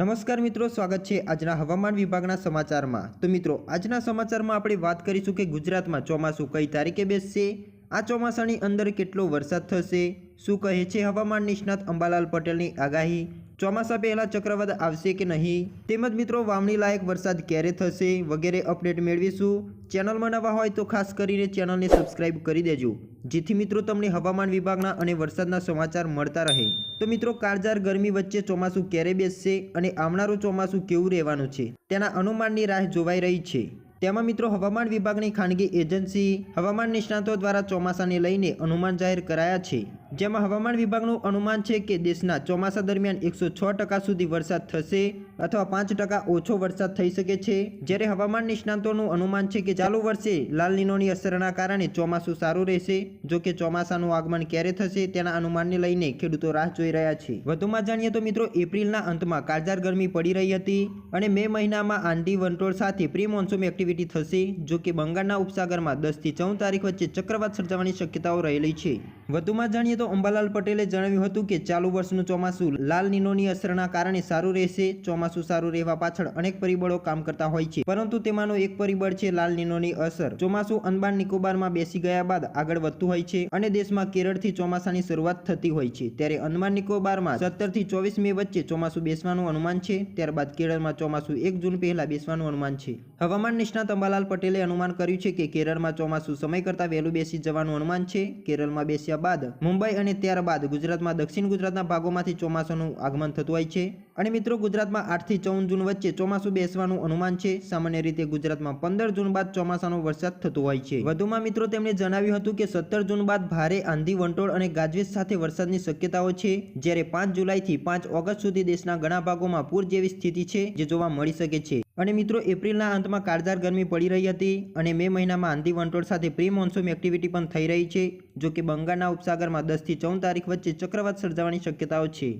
નમસ્કાર મિત્રો, સ્વાગત છે આજના હવામાન વિભાગના સમાચારમાં. તો મિત્રો, આજના સમાચારમાં આપણે વાત કરીશું કે ગુજરાતમાં ચોમાસું કઈ તારીખે બેસશે? આ ચોમાસાની અંદર કેટલો વરસાદ થશે? શું કહે છે હવામાન નિષ્ણાત અંબાલાલ પટેલની આગાહી? ચોમાસા પહેલાં ચક્રવાત આવશે કે નહીં? તેમજ મિત્રો વાવણી લાયક વરસાદ ક્યારે થશે? વગેરે અપડેટ મેળવીશું. ચેનલમાં નવા હોય તો ખાસ કરીને ચેનલને સબસ્ક્રાઇબ કરી દેજો. જેથી મિત્રો, તમને હવામાન વિભાગના અને વરસાદના સમાચાર મળતા રહે. તો મિત્રો કાળઝાળ ગરમી વચ્ચે ચોમાસું ક્યારે બેસશે અને આવનારું ચોમાસું કેવું રહેવાનું છે, તેના અનુમાનની રાહ જોવાઈ રહી છે. તેમાં મિત્રો હવામાન વિભાગની ખાનગી એજન્સી હવામાન નિષ્ણાતો દ્વારા ચોમાસાને લઈને અનુમાન જાહેર કરાયા છે. જેમાં હવામાન વિભાગનું અનુમાન છે કે દેશના ચોમાસા દરમિયાન એકસો છ ટકા સુધી વરસાદ થશે અથવા પાંચ ટકા ઓછો વરસાદ થઈ શકે છે. જ્યારે હવામાન નિષ્ણાતોનું અનુમાન છે કે ચાલુ વર્ષે લાલ નીનોની અસરના કારણે ચોમાસું સારું રહેશે, જો કે ચોમાસાનું આગમન ક્યારે થશે તેના અનુમાનને લઈને ખેડૂતો રાહ જોઈ રહ્યા છે. વધુમાં જાણીએ તો મિત્રો, એપ્રિલના અંતમાં કાળજાર ગરમી પડી રહી હતી અને મે મહિનામાં આંધી વંટોળ સાથે પ્રી મોન્સૂન એક્ટિવિટી થશે, જો કે બંગાળના ઉપસાગરમાં દસથી ચૌદ તારીખ વચ્ચે ચક્રવાત સર્જાવાની શક્યતાઓ રહેલી છે. વધુમાં જાણીએ તો અંબાલાલ પટેલે જણાવ્યું હતું કે ચાલુ વર્ષનું ચોમાસું લાલ નીનોની અસરના કારણે સારું રહેશે. ચોમાસું સારું રહેવા પાછળ અનેક પરિબળો કામ કરતા હોય છે. પરંતુ તેમાંનું એક પરિબળ છે લાલ નીનોની અસર. ચોમાસું અંદમાન નિકોબારમાં બેસી ગયા બાદ આગળ વધતું હોય છે અને દેશમાં કેરળથી ચોમાસાની શરૂઆત થતી હોય છે. ત્યારે અંદમાન નિકોબારમાં સત્તરથી ચોવીસ મે વચ્ચે ચોમાસું બેસવાનું અનુમાન છે. ત્યારબાદ કેરળમાં ચોમાસું એક જૂન પહેલા બેસવાનું અનુમાન છે. હવામાન નિષ્ણાત અંબાલાલ પટેલે અનુમાન કર્યું છે કે કેરળમાં ચોમાસું સમય કરતાં વહેલું બેસી જવાનું અનુમાન છે. કેરળમાં બેસ્યા બાદ મુંબઈ અને ત્યારબાદ ગુજરાતમાં દક્ષિણ ગુજરાતના ભાગોમાંથી ચોમાસાનું આગમન થતું હોય છે. અને મિત્રો, ગુજરાતમાં આઠથી ચૌદ જૂન વચ્ચે ચોમાસું બેસવાનું અનુમાન છે. સામાન્ય રીતે ગુજરાતમાં પંદર જૂન બાદ ચોમાસાનો વરસાદ થતો હોય છે. વધુમાં મિત્રો, તેમણે જણાવ્યું હતું કે સત્તર જૂન બાદ ભારે આંધી, વંટોળ અને ગાજવીજ સાથે વરસાદની શક્યતાઓ છે. જ્યારે પાંચ જુલાઈથી પાંચ ઓગસ્ટ સુધી દેશના ઘણા ભાગોમાં પૂર જેવી સ્થિતિ છે, જે જોવા મળી શકે છે. અને મિત્રો, એપ્રિલના અંતમાં કાળઝાળ ગરમી પડી રહી હતી અને મે મહિનામાં આંધી વંટોળ સાથે પ્રી મોન્સૂન એક્ટિવિટી પણ થઈ રહી છે, જો કે બંગાળના ઉપસાગરમાં દસથી ચૌદ તારીખ વચ્ચે ચક્રવાત સર્જાવાની શક્યતાઓ છે.